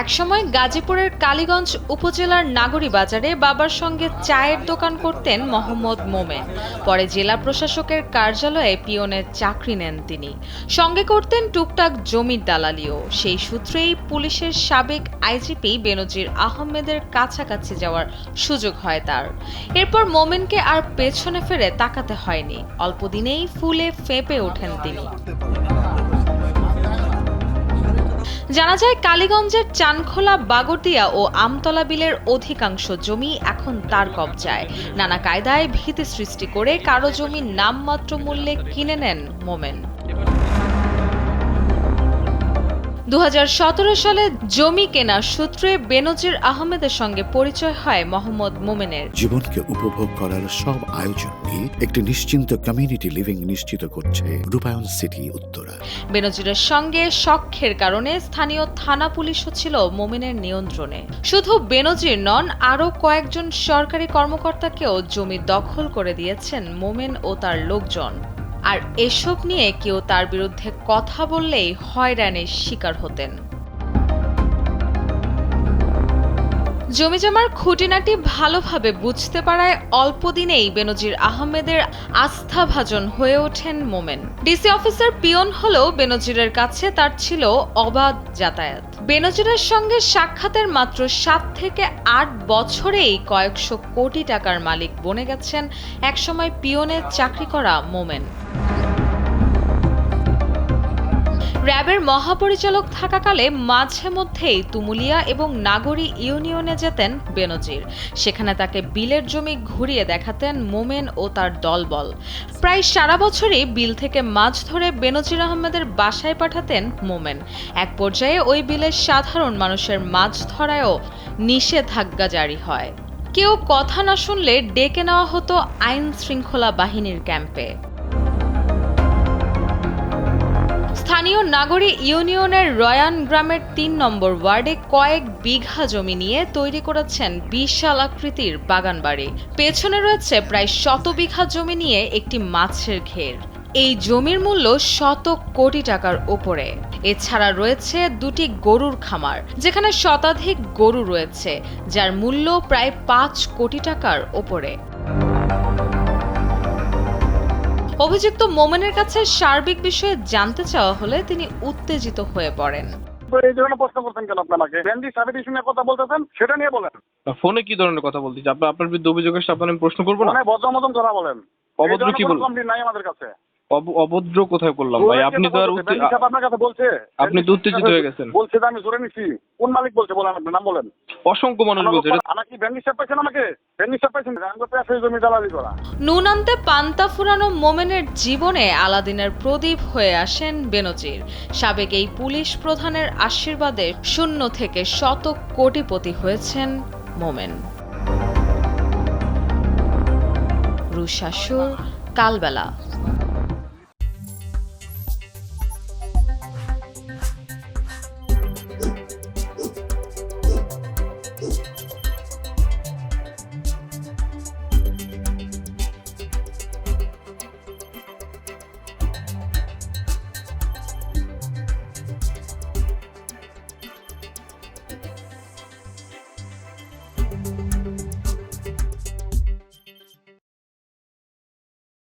একসময় গাজীপুরের কালীগঞ্জ উপজেলার নাগরী বাজারে বাবার সঙ্গে চায়ের দোকান করতেন মোহাম্মদ মোমেন। পরে জেলা প্রশাসকের কার্যালয়ে পিয়নের চাকরি নেন তিনি। সঙ্গে করতেন টুকটাক জমির দালালিও। সেই সূত্রেই পুলিশের সাবেক আইজিপি বেনজির আহমেদের কাছাকাছি যাওয়ার সুযোগ হয় তার। এরপর মোমেনকে আর পেছনে ফেরে তাকাতে হয়নি। অল্প দিনেই ফুলে ফেঁপে ওঠেন তিনি। জানা যায় কালীগঞ্জের চানখোলা, বাগরদিয়া ও আমতলা বিলের অধিকাংশ জমি এখন তার কবজায়। নানা কায়দায় ভীতি সৃষ্টি করে কারও জমি নামমাত্র মূল্যে কিনে নেন মোমেন। দু হাজার সতেরো সালে জমি কেনার সূত্রে বেনজির আহমেদের সঙ্গে পরিচয় হয় মোহাম্মদ মোমেনের। জীবনকে উপভোগ করার সব আয়োজনকে একটি নিশ্চিন্ত কমিউনিটি লিভিং নিশ্চিত করছে রূপায়ণ সিটি উত্তরা। বেনজিরের সঙ্গে সখ্যের কারণে স্থানীয় থানা পুলিশও ছিল মোমেনের নিয়ন্ত্রণে। শুধু বেনজির নন আরও কয়েকজন সরকারি কর্মকর্তাকেও জমি দখল করে দিয়েছেন মোমেন ও তার লোকজন। আর এসব নিয়ে কেউ তার বিরুদ্ধে কথা বললেই হয়রানির শিকার হতেন। জমিজমার খুঁটিনাটি ভালোভাবে বুঝতে পারায় অল্প দিনেই বেনজির আহমেদের আস্থাভাজন হয়ে ওঠেন মোমেন। ডিসি অফিসার পিয়ন হলেও বেনজিরের কাছে তার ছিল অবাধ যাতায়াত। বেনজিরের সঙ্গে সাক্ষাতের মাত্র সাত থেকে আট বছরেই কয়েকশো কোটি টাকার মালিক বনে গেছেন একসময় পিয়নের চাকরি করা মোমেন। র্যাবের মহাপরিচালক থাকাকালে মাঝে মধ্যেই তুমুলিয়া এবং নাগরী ইউনিয়নে যেতেন বেনজির। সেখানে তাকে বিলের জমি ঘুরিয়ে দেখাতেন মোমেন ও তার দলবল। প্রায় সারা বছরই বিল থেকে মাছ ধরে বেনজির আহমেদের বাসায় পাঠাতেন মোমেন। এক পর্যায়ে ওই বিলের সাধারণ মানুষের মাছ ধরায়ও নিষেধাজ্ঞা জারি হয়। কেউ কথা না শুনলে ডেকে নেওয়া হতো আইন শৃঙ্খলা বাহিনীর ক্যাম্পে। স্থানীয় নাগরী ইউনিয়নের রয়ান গ্রামের তিন নম্বর ওয়ার্ডে কয়েক বিঘা জমি নিয়ে তৈরি করেছেন বিশাল আকৃতির বাগান বাড়ি পেছনে রয়েছে প্রায় শত বিঘা জমি নিয়ে একটি মাছের ঘের। এই জমির মূল্য শত কোটি টাকার ওপরে এছাড়া রয়েছে দুটি গরুর খামার, যেখানে শতাধিক গরু রয়েছে, যার মূল্য প্রায় পাঁচ কোটি টাকার ওপরে অভিযুক্ত মোমেনের কাছে সার্বিক বিষয়ে জানতে চাওয়া হলে তিনি উত্তেজিত হয়ে পড়েন। এই ধরনের প্রশ্ন করছেন কেন আপনি আমাকে ব্যান্ডি নিয়ে কথা বলতেছেন সেটা নিয়ে বলেন। ফোনে কি ধরনের কথা বলতেছি? আপনার আপনার বিরুদ্ধে অভিযোগ এসে আপনার আমি প্রশ্ন করব না? মানে ভদ্র মতন কথা বলেন অভদ্র কি বলব? কমপ্লেন নাই আমাদের কাছে। অভদ্র কোথায় করলাম ভাই? আপনি তো আর আপনার কাছে বলছে। আপনি তো উত্তেজিত হয়ে গেছেন। বলছে যে আমি জোরে নিছি। কোন মালিক বলছে? বলেন আপনি নাম বলেন। অসংখ্য মানুষ বলছে। এটা আমাকে কি ব্যান্ডি সাহেব পাইছেন আমাকে? ব্যান্ডি সাহেব পাইছেন আমি জমি দালালি করা। নুন আনতে পান্তা ফুরানো মোমেনের জীবনে আলাদিনের প্রদীপ হয়ে আসেন বেনজির। সাবেক এই পুলিশ প্রধানের আশীর্বাদে শূন্য থেকে শত কোটিপতি হয়েছেন মোমেন। রুশাসুর কালবেলা।